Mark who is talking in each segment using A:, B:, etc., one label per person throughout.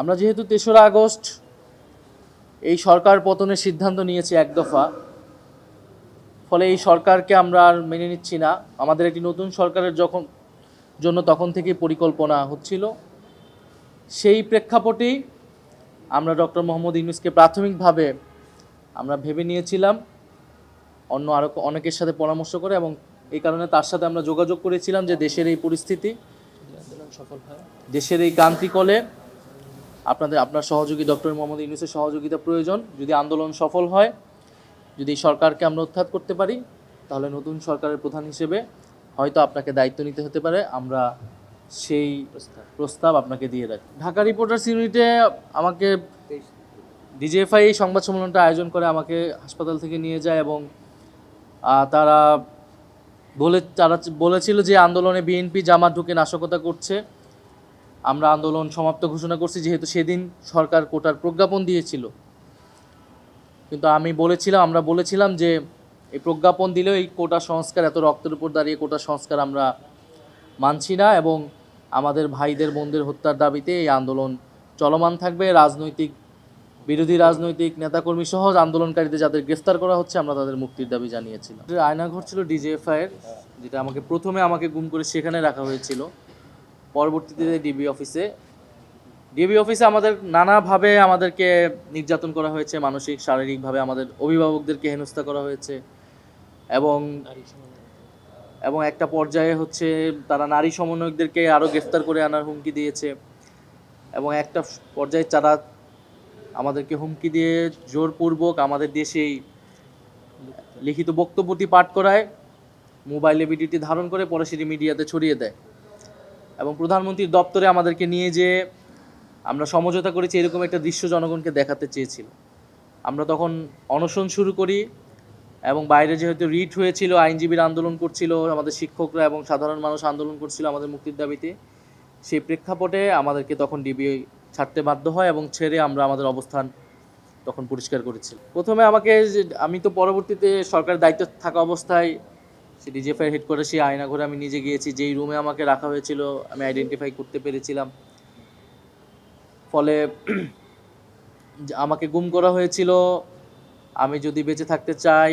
A: আমরা যেহেতু তেসরা আগস্ট এই সরকার পতনের সিদ্ধান্ত নিয়েছি এক দফা। ফলে এই সরকারকে আমরা আর মেনে নিচ্ছি না। আমাদের একটি নতুন সরকারের যখন জন্য তখন থেকেই পরিকল্পনা হচ্ছিল। সেই প্রেক্ষাপটেই আমরা ডক্টর মোহাম্মদ ইউনুসকে প্রাথমিকভাবে আমরা ভেবে নিয়েছিলাম অন্য আরও অনেকের সাথে পরামর্শ করে এবং এই কারণে তার সাথে আমরা যোগাযোগ করেছিলাম যে দেশের এই পরিস্থিতি দেশের এই ক্রান্তিকলে আপনাদের, আপনার সহযোগী ডক্টর মোহাম্মদ ইউনুসের সহযোগিতা প্রয়োজন। যদি আন্দোলন সফল হয়, যদি সরকারকে আমরা উৎখাত করতে পারি, তাহলে নতুন সরকারের প্রধান হিসেবে হয়তো আপনাকে দায়িত্ব নিতে হতে পারে। আমরা সেই প্রস্তাব আপনাকে দিয়ে রাখি। ঢাকা রিপোর্টার্স ইউনিটে আমাকে ডিজিএফআই এই সংবাদ সম্মেলনটা আয়োজন করে, আমাকে হাসপাতাল থেকে নিয়ে যায় এবং তারা বলে, তারা বলেছিল যে আন্দোলনে বিএনপি জামাত ঢুকে নাশকতা করছে। আমরা আন্দোলন সমাপ্ত ঘোষণা করছি, যেহেতু সেদিন সরকার কোটার প্রজ্ঞাপন দিয়েছিল। কিন্তু আমি বলেছিলাম, আমরা বলেছিলাম যে এই প্রজ্ঞাপন দিলেও এই কোটা সংস্কার, এত রক্তের উপর দাঁড়িয়ে কোটা সংস্কার আমরা মানছি না এবং আমাদের ভাইদের, বোনদের হত্যার দাবিতে এই আন্দোলন চলমান থাকবে। রাজনৈতিক, বিরোধী রাজনৈতিক নেতাকর্মী সহ আন্দোলনকারীদের যাদের গ্রেফতার করা হচ্ছে, আমরা তাদের মুক্তির দাবি জানিয়েছিলাম। আয়নাঘর ছিল ডিজিএফআই এর, যেটা আমাকে প্রথমে আমাকে গুম করে সেখানে রাখা হয়েছিল। পরবর্তীতে ডিবি অফিসে ডিবি অফিসে আমাদের নানাভাবে আমাদেরকে নির্যাতন করা হয়েছে, মানসিক, শারীরিকভাবে আমাদের অভিভাবকদেরকে হেনস্থা করা হয়েছে এবং এবং একটা পর্যায়ে হচ্ছে তারা নারী সমন্বয়কদেরকে আরও গ্রেফতার করে আনার হুমকি দিয়েছে এবং একটা পর্যায়ে তারা আমাদেরকে হুমকি দিয়ে জোরপূর্বক আমাদের দেশেই লিখিত বক্তব্যটি পাঠ করায়, মোবাইলে ভিডিওটি ধারণ করে পরে সেটি মিডিয়াতে ছড়িয়ে দেয়। এবং প্রধানমন্ত্রীর দপ্তরে আমাদেরকে নিয়ে যে আমরা সমঝোতা করেছি, এরকম একটা দৃশ্য জনগণকে দেখাতে চেয়েছিল। আমরা তখন অনশন শুরু করি এবং বাইরে যেহেতু রিট হয়েছিল, আইনজীবীর আন্দোলন করছিল, আমাদের শিক্ষকরা এবং সাধারণ মানুষ আন্দোলন করছিল আমাদের মুক্তির দাবিতে, সেই প্রেক্ষাপটে আমাদেরকে তখন ডিবি ছাড়তে বাধ্য হয় এবং ছেড়ে আমরা আমাদের অবস্থান তখন পরিষ্কার করেছি। প্রথমে আমাকে আমি তো পরবর্তীতে সরকারের দায়িত্ব থাকা অবস্থায় সে ডিজিএফআই হেড করে সেই আয়না ঘরে আমি নিজে গিয়েছি, যেই রুমে আমাকে রাখা হয়েছিল, আমি আইডেন্টিফাই করতে পেরেছিলাম। ফলে আমাকে গুম করা হয়েছিল। আমি যদি বেঁচে থাকতে চাই,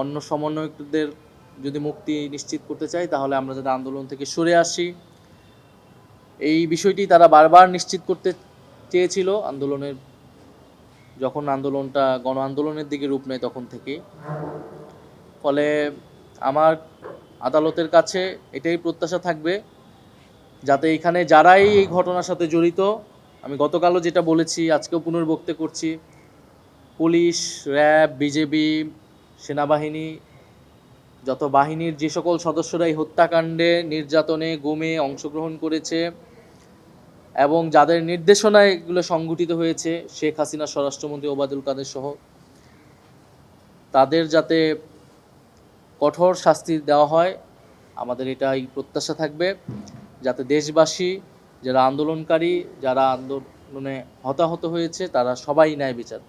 A: অন্য সমন্বয়কদের যদি মুক্তি নিশ্চিত করতে চাই, তাহলে আমরা যাতে আন্দোলন থেকে সরে আসি। এই বিষয়টি তারা বারবার নিশ্চিত করতে চেয়েছিল। আন্দোলনের, যখন আন্দোলনটা, গণ আন্দোলনের দিকে রূপ নেয় তখন থেকে ফলে আমার আদালতের কাছে এটাই প্রত্যাশা থাকবে যাতে এখানে যারাই এই ঘটনার সাথে জড়িত, আমি গতকালও যেটা বলেছি, আজকেও পুনর্বক্তে করছি, পুলিশ, র্যাব, বিজেপি, সেনাবাহিনী, যত বাহিনীর যে সকল সদস্যরা এই হত্যাকাণ্ডে নির্যাতনে, গুমে অংশগ্রহণ করেছে এবং যাদের নির্দেশনায় এগুলো সংঘটিত হয়েছে, শেখ হাসিনা, স্বরাষ্ট্রমন্ত্রী ওবায়দুল কাদের সহ, তাদের যাতে কঠোর শাস্তি দেওয়া হয়। আমাদের এটাই প্রত্যাশা থাকবে। যাতে দেশবাসী, যারা আন্দোলনকারী, যারা আন্দোলনে হতাহত হয়েছে, তারা সবাই ন্যায় বিচার